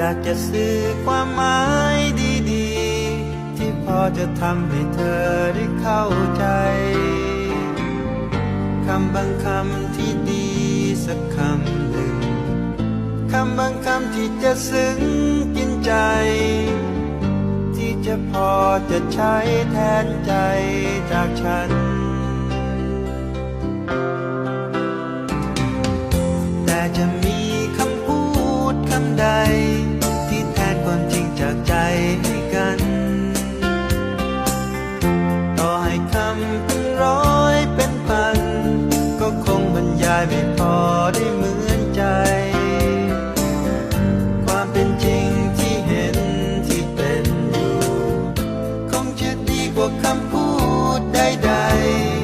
อยากจะสื่อความหมายดีๆ ที่พอจะทำให้เธอได้เข้าใจคำบางคำที่ดีสักคำหนึ่งคำบางคำที่จะซึ้งกินใจ ที่จะพอจะใช้แทนใจจากฉัน แต่จะมี ได้ไม่พอได้เหมือนใจ ความเป็นจริงที่เห็นที่เป็นอยู่ คงจะดีกว่าคำพูดใดๆ